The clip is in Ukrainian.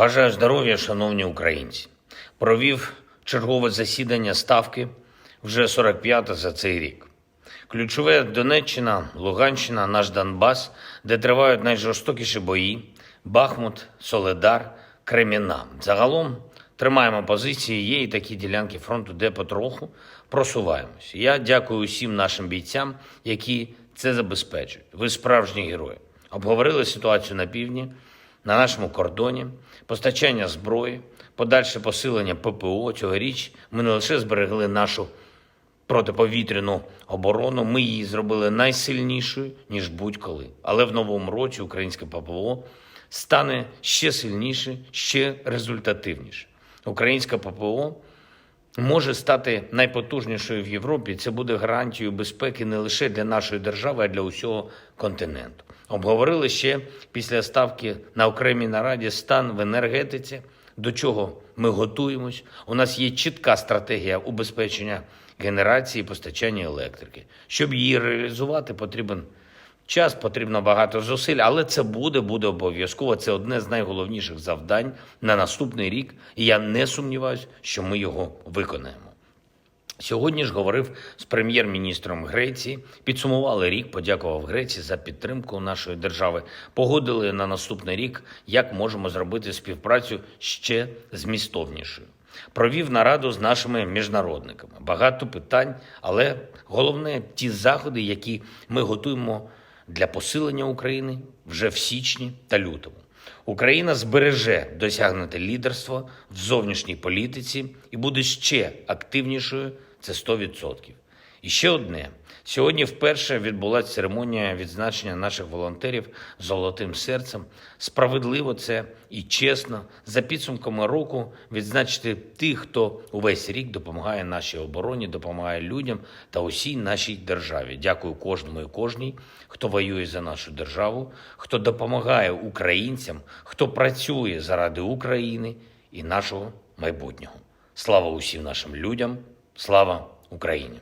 Бажаю здоров'я, шановні українці. Провів чергове засідання ставки вже 45 за цей рік. Ключове Донеччина, Луганщина, наш Донбас, де тривають найжорстокіші бої: Бахмут, Соледар, Креміна. Загалом тримаємо позиції. Є і такі ділянки фронту, де потроху просуваємося. Я дякую усім нашим бійцям, які це забезпечують. Ви справжні герої. Обговорили ситуацію на півдні, на нашому кордоні, постачання зброї, подальше посилення ППО. Цьогоріч ми не лише зберегли нашу протиповітряну оборону. Ми її зробили найсильнішою ніж будь-коли. Але в новому році українське ППО стане ще сильніше, ще результативніше. Українське ППО може стати найпотужнішою в Європі. Це буде гарантією безпеки не лише для нашої держави, а для усього континенту. Обговорили ще після ставки на окремій нараді стан в енергетиці, до чого ми готуємось. У нас є чітка стратегія убезпечення генерації і постачання електрики. Щоб її реалізувати, потрібен час, потрібно багато зусиль, але це буде, буде обов'язково. Це одне з найголовніших завдань на наступний рік. І я не сумніваюся, що ми його виконаємо. Сьогодні ж говорив з прем'єр-міністром Греції, підсумували рік, подякував Греції за підтримку нашої держави. Погодили на наступний рік, як можемо зробити співпрацю ще змістовнішою. Провів нараду з нашими міжнародниками. Багато питань, але головне ті заходи, які ми готуємо для посилення України вже в січні та лютому. Україна збереже досягнуте лідерство в зовнішній політиці і буде ще активнішою. Це 100%. І ще одне. Сьогодні вперше відбулася церемонія відзначення наших волонтерів золотим серцем. Справедливо це і чесно за підсумками року відзначити тих, хто увесь рік допомагає нашій обороні, допомагає людям та усій нашій державі. Дякую кожному і кожній, хто воює за нашу державу, хто допомагає українцям, хто працює заради України і нашого майбутнього. Слава усім нашим людям! Слава Україні!